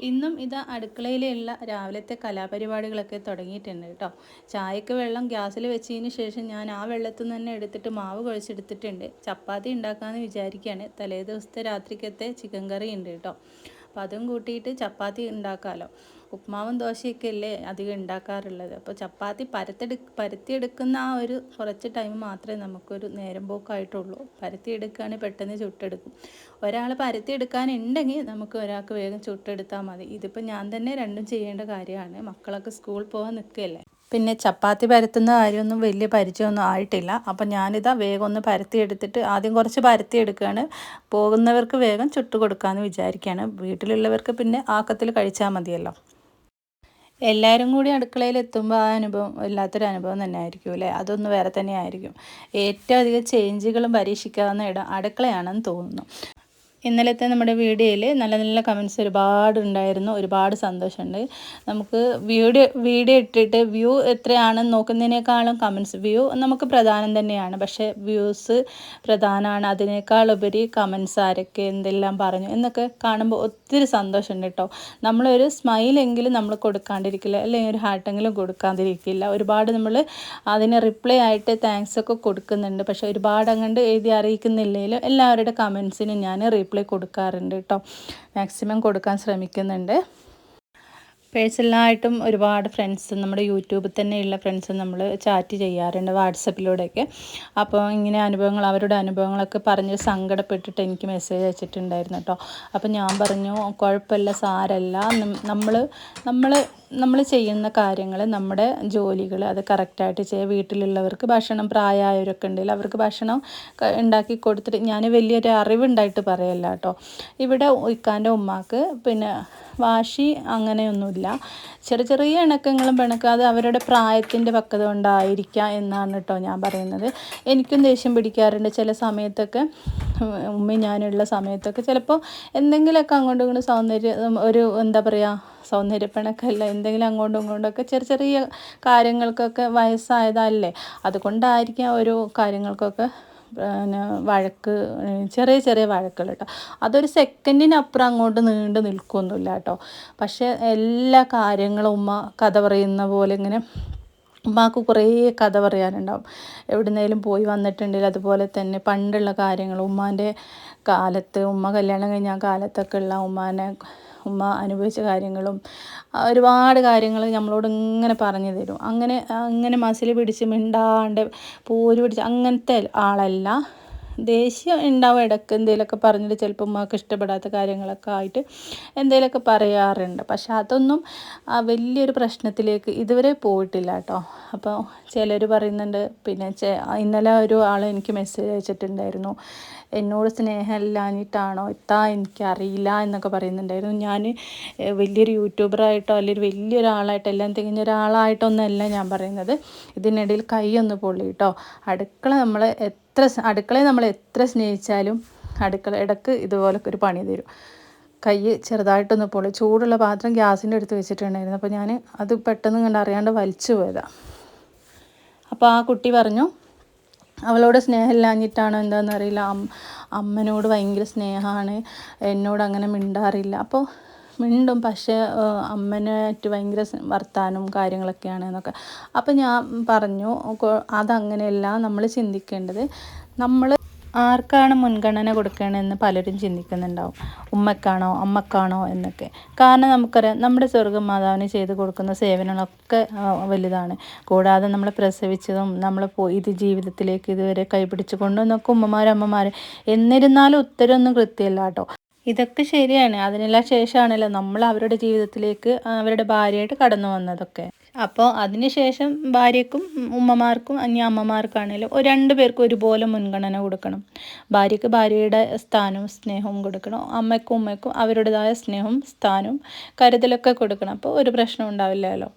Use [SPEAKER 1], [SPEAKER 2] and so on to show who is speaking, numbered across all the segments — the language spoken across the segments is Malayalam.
[SPEAKER 1] ഇന്നും ഇത് അടുക്കളയിലുള്ള രാവിലത്തെ കലാപരിപാടികളൊക്കെ തുടങ്ങിയിട്ടുണ്ട് കേട്ടോ. ചായക്ക് വെള്ളം ഗ്യാസിൽ വെച്ചതിന് ശേഷം ഞാൻ ആ വെള്ളത്തിൽ നിന്ന് തന്നെ എടുത്തിട്ട് മാവ് കുഴച്ചെടുത്തിട്ടുണ്ട്. ചപ്പാത്തി ഉണ്ടാക്കാമെന്ന് വിചാരിക്കുകയാണ്. തലേ ദിവസത്തെ രാത്രിക്കത്തെ ചിക്കൻ കറി ഉണ്ട് കേട്ടോ. അപ്പം അതും കൂട്ടിയിട്ട് ചപ്പാത്തി ഉണ്ടാക്കാമല്ലോ ഉപ്മാവും ദോശയൊക്കെ അല്ലേ അധികം ഉണ്ടാക്കാറുള്ളത്. അപ്പോൾ ചപ്പാത്തി പരത്തെടു പരത്തിയെടുക്കുന്ന ആ ഒരു കുറച്ച് ടൈം മാത്രമേ നമുക്കൊരു നേരം പോക്കായിട്ടുള്ളൂ. പരത്തിയെടുക്കുകയാണെങ്കിൽ പെട്ടെന്ന് ചുട്ടെടുക്കും. ഒരാൾ പരത്തിയെടുക്കാനുണ്ടെങ്കിൽ നമുക്ക് ഒരാൾക്ക് വേഗം ചുട്ടെടുത്താൽ മതി. ഇതിപ്പോൾ ഞാൻ തന്നെ രണ്ടും ചെയ്യേണ്ട കാര്യമാണ്. മക്കളൊക്കെ സ്കൂളിൽ പോകാൻ നിൽക്കുകയല്ലേ. പിന്നെ ചപ്പാത്തി പരത്തുന്ന കാര്യമൊന്നും വലിയ പരിചയമൊന്നും ആയിട്ടില്ല. അപ്പം ഞാനിതാ വേഗം ഒന്ന് പരത്തി എടുത്തിട്ട് ആദ്യം കുറച്ച് പരത്തി എടുക്കുകയാണ് പോകുന്നവർക്ക് വേഗം ചുട്ടു കൊടുക്കാമെന്ന് വിചാരിക്കുകയാണ്. വീട്ടിലുള്ളവർക്ക് പിന്നെ ആക്കത്തിൽ കഴിച്ചാൽ മതിയല്ലോ. എല്ലാവരും കൂടി അടുക്കളയിൽ എത്തുമ്പോൾ ആ അനുഭവം വല്ലാത്തൊരു അനുഭവം തന്നെ ആയിരിക്കും അല്ലേ? അതൊന്ന് വേറെ തന്നെ ആയിരിക്കും ഏറ്റവും അധികം ചേഞ്ചുകളും പരീക്ഷിക്കാവുന്ന ഇടം അടുക്കളയാണെന്ന് തോന്നുന്നു. ഇന്നലത്തെ നമ്മുടെ വീഡിയോയിൽ നല്ല നല്ല കമൻസ് ഒരുപാട് ഉണ്ടായിരുന്നു ഒരുപാട് സന്തോഷമുണ്ട്. നമുക്ക് വീഡിയോ വീഡിയോ ഇട്ടിട്ട് വ്യൂ എത്രയാണെന്ന് നോക്കുന്നതിനേക്കാളും കമൻസ് വ്യൂ നമുക്ക് പ്രധാനം തന്നെയാണ്. പക്ഷേ വ്യൂസ് പ്രധാനമാണ് അതിനേക്കാൾ ഉപരി കമൻസ് ആരൊക്കെ എന്തെല്ലാം പറഞ്ഞു എന്നൊക്കെ കാണുമ്പോൾ ഒത്തിരി സന്തോഷമുണ്ട് കേട്ടോ. നമ്മളൊരു സ്മൈലെങ്കിലും നമ്മൾ കൊടുക്കാണ്ടിരിക്കില്ല അല്ലെങ്കിൽ ഒരു ഹാർട്ടെങ്കിലും കൊടുക്കാതിരിക്കില്ല ഒരുപാട് നമ്മൾ അതിന് റിപ്ലൈ ആയിട്ട് താങ്ക്സ് ഒക്കെ കൊടുക്കുന്നുണ്ട്. പക്ഷേ ഒരുപാട് അങ്ങോട്ട് എഴുതി അറിയിക്കുന്നില്ലെങ്കിലും എല്ലാവരുടെ കമൻസിനും ഞാൻ റിപ്ലൈ കൊടുക്കാറുണ്ട് കേട്ടോ മാക്സിമം കൊടുക്കാൻ ശ്രമിക്കുന്നുണ്ട്. പേഴ്സണലായിട്ടും ഒരുപാട് ഫ്രണ്ട്സ് നമ്മുടെ യൂട്യൂബിൽ തന്നെയുള്ള ഫ്രണ്ട്സ് നമ്മൾ ചാറ്റ് ചെയ്യാറുണ്ട് വാട്സപ്പിലൂടെയൊക്കെ. അപ്പോൾ ഇങ്ങനെ അനുഭവങ്ങൾ അവരുടെ അനുഭവങ്ങളൊക്കെ പറഞ്ഞ് സങ്കടപ്പെട്ടിട്ട് എനിക്ക് മെസ്സേജ് അയച്ചിട്ടുണ്ടായിരുന്നു കേട്ടോ. അപ്പോൾ ഞാൻ പറഞ്ഞു കുഴപ്പമില്ല സാരല്ല. നമ്മൾ നമ്മൾ നമ്മൾ ചെയ്യുന്ന കാര്യങ്ങൾ നമ്മുടെ ജോലികൾ അത് കറക്റ്റായിട്ട് ചെയ്യുക വീട്ടിലുള്ളവർക്ക് ഭക്ഷണം പ്രായമായവരൊക്കെ ഉണ്ടെങ്കിൽ അവർക്ക് ഭക്ഷണം ഉണ്ടാക്കി കൊടുത്തിട്ട് ഞാൻ വലിയൊരു അറിവുണ്ടായിട്ട് പറയല്ല കേട്ടോ. ഇവിടെ ഇക്കാന്റെ ഉമ്മാക്ക് പിന്നെ വാശി അങ്ങനെയൊന്നുമില്ല. ചെറിയ ചെറിയ ഇണക്കങ്ങളും പിണക്കം അത് അവരുടെ പ്രായത്തിന്റെ പക്വത കൊണ്ടായിരിക്കാം എന്നാണ് കേട്ടോ ഞാൻ പറയുന്നത്. എനിക്കും ദേഷ്യം പിടിക്കാറുണ്ട് ചില സമയത്തൊക്കെ. ഉമ്മ ഞാനുള്ള സമയത്തൊക്കെ. ചിലപ്പോൾ എന്തെങ്കിലുമൊക്കെ അങ്ങോട്ടും ഇങ്ങോട്ടും സൗന്ദര്യം ഒരു എന്താ പറയുക സൗന്ദര്യപ്പണക്കല്ല എന്തെങ്കിലും അങ്ങോട്ടും ഇങ്ങോട്ടൊക്കെ ചെറിയ ചെറിയ കാര്യങ്ങൾക്കൊക്കെ വയസ്സായതല്ലേ. അതുകൊണ്ടായിരിക്കാം ഓരോ കാര്യങ്ങൾക്കൊക്കെ പിന്നെ വഴക്ക് ചെറിയ ചെറിയ വഴക്കുകൾ കേട്ടോ അതൊരു സെക്കൻഡിനപ്പുറം അങ്ങോട്ട് നീണ്ടു നിൽക്കൊന്നുമില്ല കേട്ടോ പക്ഷേ എല്ലാ കാര്യങ്ങളും ഉമ്മ കഥ പറയുന്ന പോലെ ഇങ്ങനെ ഉമ്മാക്ക് കുറേ കഥ പറയാനുണ്ടാവും. എവിടുന്നേലും പോയി വന്നിട്ടുണ്ടെങ്കിൽ അതുപോലെ തന്നെ പണ്ടുള്ള കാര്യങ്ങൾ ഉമ്മാന്റെ കാലത്ത് ഉമ്മ കല്യാണം കഴിഞ്ഞ കാലത്തൊക്കെ ഉള്ള ഉമ്മാനെ ഉമ്മ അനുഭവിച്ച കാര്യങ്ങളും ഒരുപാട് കാര്യങ്ങൾ നമ്മളോട് ഇങ്ങനെ പറഞ്ഞു തരും. അങ്ങനെ അങ്ങനെ മസിൽ പിടിച്ച് മിണ്ടാണ്ട് പോര് പിടിച്ച് അങ്ങനത്തെ ആളല്ല. ദേഷ്യം ഉണ്ടാവും ഇടയ്ക്ക് എന്തെങ്കിലുമൊക്കെ പറഞ്ഞിട്ട് ചിലപ്പോൾ ഉമ്മക്ക് ഇഷ്ടപ്പെടാത്ത കാര്യങ്ങളൊക്കെ ആയിട്ട് എന്തെങ്കിലുമൊക്കെ പറയാറുണ്ട്. പക്ഷെ അതൊന്നും വലിയൊരു പ്രശ്നത്തിലേക്ക് ഇതുവരെ പോയിട്ടില്ല കേട്ടോ. അപ്പോൾ ചിലർ പറയുന്നുണ്ട് പിന്നെ ഇന്നലെ ഒരു ആൾ എനിക്ക് മെസ്സേജ് അയച്ചിട്ടുണ്ടായിരുന്നു. എന്നോട് സ്നേഹമില്ലാഞ്ഞിട്ടാണോ എത്താ എനിക്കറിയില്ല എന്നൊക്കെ പറയുന്നുണ്ടായിരുന്നു. ഞാൻ വലിയൊരു യൂട്യൂബറായിട്ടോ അല്ലെങ്കിൽ വലിയൊരാളായിട്ടോ എല്ലാം തികഞ്ഞ ഒരാളായിട്ടൊന്നല്ല ഞാൻ പറയുന്നത്. ഇതിനിടയിൽ കൈ ഒന്ന് പൊള്ളി കേട്ടോ. അടുക്കള നമ്മൾ എത്ര അടുക്കളയെ നമ്മൾ എത്ര സ്നേഹിച്ചാലും അടുക്കള ഇടയ്ക്ക് ഇതുപോലൊക്കെ ഒരു പണി തരും. കൈ ചെറുതായിട്ടൊന്ന് പൊളി ചൂടുള്ള പാത്രം ഗ്യാസിന്റെ അടുത്ത് വെച്ചിട്ടുണ്ടായിരുന്നു. അപ്പോൾ ഞാൻ അത് പെട്ടെന്ന് കണ്ട് അറിയാണ്ട് വലിച്ചു പോയതാണ് അപ്പോൾ ആ കുട്ടി പറഞ്ഞു അവളോട് സ്നേഹമില്ലാഞ്ഞിട്ടാണോ എന്താണെന്ന് അറിയില്ല. അമ്മനോട് ഭയങ്കര സ്നേഹമാണ്. എന്നോട് അങ്ങനെ മിണ്ടാറില്ല. അപ്പോൾ മിണ്ടും. പക്ഷേ അമ്മനായിട്ട് ഭയങ്കര വർത്താനവും കാര്യങ്ങളൊക്കെയാണ് എന്നൊക്കെ. അപ്പം ഞാൻ പറഞ്ഞു അതങ്ങനെയല്ല നമ്മൾ ചിന്തിക്കേണ്ടത്. നമ്മൾ ആർക്കാണ് മുൻഗണന കൊടുക്കണമെന്ന് പലരും ചിന്തിക്കുന്നുണ്ടാവും. ഉമ്മക്കാണോ അമ്മക്കാണോ എന്നൊക്കെ. കാരണം നമുക്കറിയാം നമ്മുടെ സ്വർഗം മാതാവിന് ചെയ്ത് കൊടുക്കുന്ന സേവനങ്ങളൊക്കെ വലുതാണ്. കൂടാതെ നമ്മൾ പ്രസവിച്ചതും നമ്മൾ ഇത് ജീവിതത്തിലേക്ക് ഇതുവരെ കൈപിടിച്ച് കൊണ്ടുവന്നൊക്കെ ഉമ്മമാരമ്മമാർ എന്നിരുന്നാലും ഉത്തരമൊന്നും കൃത്യമല്ല കേട്ടോ. ഇതൊക്കെ ശരിയാണ്. അതിനെല്ലാം ശേഷമാണല്ലോ നമ്മൾ അവരുടെ ജീവിതത്തിലേക്ക് അവരുടെ ഭാര്യയായിട്ട് കടന്നു വന്നതൊക്കെ. അപ്പോൾ അതിനുശേഷം ഭാര്യക്കും ഉമ്മമാർക്കും അന്യ അമ്മമാർക്കാണെങ്കിലും രണ്ട് പേർക്കും ഒരുപോലെ മുൻഗണന കൊടുക്കണം. ഭാര്യയ്ക്ക് ഭാര്യയുടെ സ്ഥാനവും സ്നേഹവും കൊടുക്കണം. അമ്മയ്ക്കും ഉമ്മയ്ക്കും അവരുടേതായ സ്നേഹവും സ്ഥാനവും കരുതലൊക്കെ കൊടുക്കണം. അപ്പോൾ ഒരു പ്രശ്നം ഉണ്ടാവില്ലല്ലോ.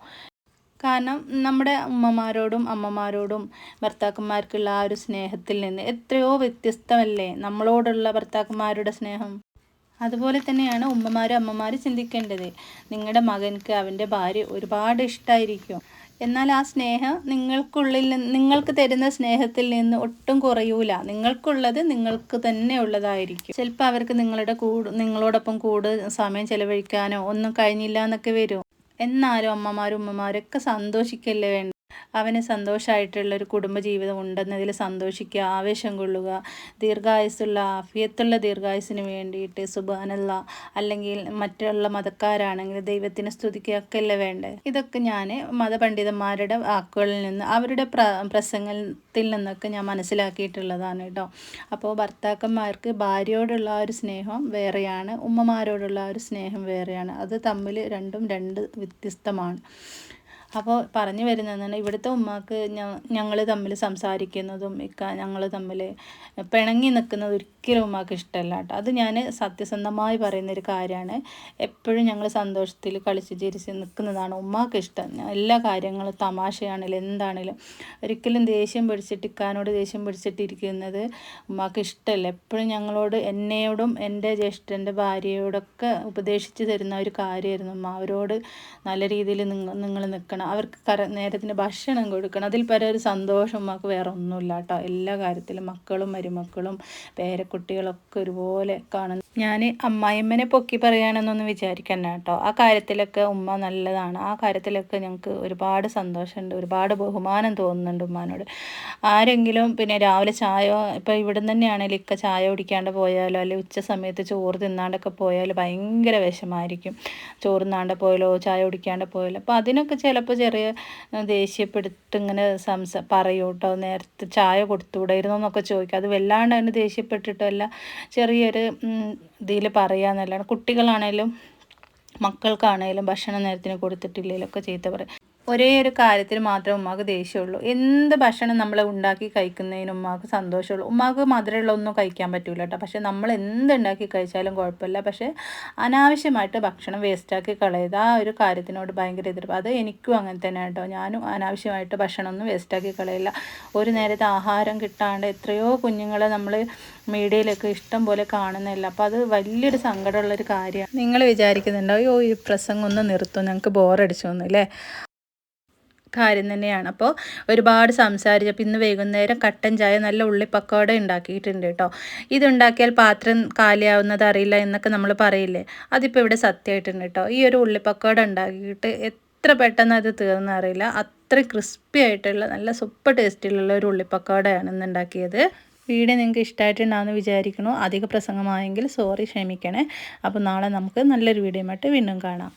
[SPEAKER 1] കാരണം നമ്മുടെ ഉമ്മമാരോടും അമ്മമാരോടും ഭർത്താക്കന്മാർക്കുള്ള ആ ഒരു സ്നേഹത്തിൽ നിന്ന് എത്രയോ വ്യത്യസ്തമല്ലേ നമ്മളോടുള്ള ഭർത്താക്കന്മാരുടെ സ്നേഹം? അതുപോലെ തന്നെയാണ് ഉമ്മമാരും അമ്മമാരും ചിന്തിക്കേണ്ടത്. നിങ്ങളുടെ മകൻക്ക് അവന്റെ ഭാര്യ ഒരുപാട് ഇഷ്ടമായിരിക്കും എന്നാൽ ആ സ്നേഹം നിങ്ങൾക്കുള്ളിൽ നിങ്ങൾക്ക് തരുന്ന സ്നേഹത്തിൽ നിന്ന് ഒട്ടും കുറയൂല. നിങ്ങൾക്കുള്ളത് നിങ്ങൾക്ക് തന്നെ ഉള്ളതായിരിക്കും. ചിലപ്പോൾ അവർക്ക് നിങ്ങളുടെ കൂട് നിങ്ങളോടൊപ്പം കൂട് സമയം ചെലവഴിക്കാനോ ഒന്നും കഴിഞ്ഞില്ല എന്നൊക്കെ വരും. എന്നാലും അമ്മമാരും ഉമ്മമാരൊക്കെ സന്തോഷിക്കല്ലേ വേണ്ട അവന് സന്തോഷമായിട്ടുള്ള ഒരു കുടുംബജീവിതം ഉണ്ടെന്നതിൽ സന്തോഷിക്കുക ആവേശം കൊള്ളുക ദീർഘായുസ്സുള്ള ആഫിയത്തുള്ള ദീർഘായുസിന് വേണ്ടിയിട്ട് സുബാനല്ല അല്ലെങ്കിൽ മറ്റുള്ള മതക്കാരാണെങ്കിൽ ദൈവത്തിനെ സ്തുതിക്കുകയൊക്കെ അല്ലേ വേണ്ടേ? ഇതൊക്കെ ഞാൻ മതപണ്ഡിതന്മാരുടെ വാക്കുകളിൽ നിന്ന് അവരുടെ പ്ര പ്രസംഗത്തിൽ നിന്നൊക്കെ ഞാൻ മനസ്സിലാക്കിയിട്ടുള്ളതാണ് കേട്ടോ. അപ്പോൾ ഭർത്താക്കന്മാർക്ക് ഭാര്യയോടുള്ള ഒരു സ്നേഹം വേറെയാണ് ഉമ്മമാരോടുള്ള ഒരു സ്നേഹം വേറെയാണ്. അത് തമ്മിൽ രണ്ടും രണ്ട് വ്യത്യസ്തമാണ്. അപ്പോൾ പറഞ്ഞു വരുന്നതെന്ന് ഇവിടുത്തെ ഉമ്മാക്ക് ഞങ്ങൾ തമ്മിൽ സംസാരിക്കുന്നതും ഇക്ക ഞങ്ങൾ തമ്മിൽ പിണങ്ങി നിൽക്കുന്നത് ഒരിക്കലും ഉമ്മാക്ക് ഇഷ്ടമല്ല കേട്ടോ. അത് ഞാൻ സത്യസന്ധമായി പറയുന്നൊരു കാര്യമാണ്. എപ്പോഴും ഞങ്ങൾ സന്തോഷത്തിൽ കളിച്ച് ചിരിച്ച് നിൽക്കുന്നതാണ് ഉമ്മാക്ക് ഇഷ്ടം. എല്ലാ കാര്യങ്ങളും തമാശയാണെങ്കിലും എന്താണെങ്കിലും ഒരിക്കലും ദേഷ്യം പിടിച്ചിട്ട് ഇക്കാനോട് ദേഷ്യം പിടിച്ചിട്ടിരിക്കുന്നത് ഉമ്മാക്ക് ഇഷ്ടമല്ല. എപ്പോഴും ഞങ്ങളോട് എന്നെയോടും എന്റെ ജ്യേഷ്ഠന്റെ ഭാര്യയോടൊക്കെ ഉപദേശിച്ച് തരുന്ന ഒരു കാര്യമായിരുന്നു ഉമ്മ. അവരോട് നല്ല രീതിയിൽ നിങ്ങൾ നിങ്ങൾ നിൽക്കണം കൊടുക്കണം. അവർക്ക് കര നേരത്തിന് ഭക്ഷണം കൊടുക്കണം. അതിൽ പരം ഒരു സന്തോഷം നമുക്ക് വേറെ ഒന്നുമില്ല കേട്ടോ എല്ലാ കാര്യത്തിലും മക്കളും മരുമക്കളും പേരക്കുട്ടികളൊക്കെ ഒരുപോലെ കാണുന്നു ഞാൻ അമ്മായിമ്മനെ പൊക്കി പറയുകയാണെന്നൊന്നും വിചാരിക്കണ്ട കേട്ടോ. ആ കാര്യത്തിലൊക്കെ ഉമ്മ നല്ലതാണ്. ആ കാര്യത്തിലൊക്കെ ഞങ്ങൾക്ക് ഒരുപാട് സന്തോഷമുണ്ട്. ഒരുപാട് ബഹുമാനം തോന്നുന്നുണ്ട് ഉമ്മാനോട്. ആരെങ്കിലും പിന്നെ രാവിലെ ചായ ഇപ്പോൾ ഇവിടെ തന്നെയാണെങ്കിൽ ഇക്ക ചായ കുടിക്കാണ്ട് പോയാലോ അല്ലെങ്കിൽ ഉച്ച സമയത്ത് ചോറ് തിന്നാണ്ടൊക്കെ പോയാലോ ഭയങ്കര വിഷമായിരിക്കും. ചോറ് തിന്നാണ്ട് പോയാലോ ചായ കുടിക്കാണ്ട് പോയാലോ. അപ്പോൾ അതിനൊക്കെ ചിലപ്പോൾ ചിലപ്പോൾ ചെറിയ ദേഷ്യപ്പെടുത്ത് ഇങ്ങനെ സംസ പറയൂ കേട്ടോ. നേരത്തെ ചായ കൊടുത്തുകൂടായിരുന്നു എന്നൊക്കെ ചോദിക്കും. അത് വല്ലാണ്ട് അതിന് ദേഷ്യപ്പെട്ടിട്ടല്ല ചെറിയൊരു ഇതിൽ പറയാന്നല്ലാണ്ട് കുട്ടികളാണേലും മക്കൾക്കാണേലും ഭക്ഷണം നേരത്തിന് കൊടുത്തിട്ടില്ലെങ്കിലൊക്കെ ചീത്ത പറയും ഒരേ ഒരു കാര്യത്തിൽ മാത്രമേ ഉമ്മാക്ക് ദേഷ്യമുള്ളൂ എന്ത് ഭക്ഷണം നമ്മൾ ഉണ്ടാക്കി കഴിക്കുന്നതിന് ഉമ്മാക്ക് സന്തോഷമുള്ളൂ. ഉമ്മാക്ക് മധുരമുള്ള ഒന്നും കഴിക്കാൻ പറ്റൂല കേട്ടോ പക്ഷെ നമ്മൾ എന്തുണ്ടാക്കി കഴിച്ചാലും കുഴപ്പമില്ല. പക്ഷേ അനാവശ്യമായിട്ട് ഭക്ഷണം വേസ്റ്റാക്കി കളയത് ആ ഒരു കാര്യത്തിനോട് ഭയങ്കര എതിർപ്പ് അത് എനിക്കും അങ്ങനെ തന്നെ കേട്ടോ ഞാനും അനാവശ്യമായിട്ട് ഭക്ഷണമൊന്നും വേസ്റ്റാക്കി കളയില്ല. ഒരു നേരത്തെ ആഹാരം കിട്ടാണ്ട് എത്രയോ കുഞ്ഞുങ്ങളെ നമ്മൾ മീഡിയയിലൊക്കെ ഇഷ്ടം പോലെ കാണുന്നില്ല അപ്പോൾ അത് വലിയൊരു സങ്കടമുള്ളൊരു കാര്യമാണ്. നിങ്ങൾ വിചാരിക്കുന്നുണ്ടോ അയ്യോ ഈ പ്രസംഗം ഒന്ന് നിർത്തും. ഞങ്ങൾക്ക് ബോറടിച്ചു അല്ലേ കാര്യം തന്നെയാണ്. അപ്പോൾ ഒരുപാട് സംസാരിച്ചപ്പോൾ ഇന്ന് വൈകുന്നേരം കട്ടൻ ചായ നല്ല ഉള്ളിപ്പക്കോട ഉണ്ടാക്കിയിട്ടുണ്ട് കേട്ടോ ഇതുണ്ടാക്കിയാൽ പാത്രം കാലിയാവുന്നത് അറിയില്ല എന്നൊക്കെ നമ്മൾ പറയില്ലേ? അതിപ്പോൾ ഇവിടെ സത്യമായിട്ടുണ്ട് കേട്ടോ ഈ ഒരു ഉള്ളിപ്പക്കോട ഉണ്ടാക്കിയിട്ട് എത്ര പെട്ടെന്ന് അത് തീർന്നറിയില്ല അത്ര ക്രിസ്പി ആയിട്ടുള്ള നല്ല സൂപ്പർ ടേസ്റ്റിലുള്ള ഒരു ഉള്ളിപ്പക്കോടയാണ് ഇന്ന് ഉണ്ടാക്കിയത്. വീഡിയോ നിങ്ങൾക്ക് ഇഷ്ടമായിട്ടുണ്ടാകുമെന്ന് വിചാരിക്കണു അധിക പ്രസംഗമായെങ്കിൽ സോറി ക്ഷമിക്കണേ. അപ്പോൾ നാളെ നമുക്ക് നല്ലൊരു വീഡിയോ ആയിട്ട് വീണ്ടും കാണാം.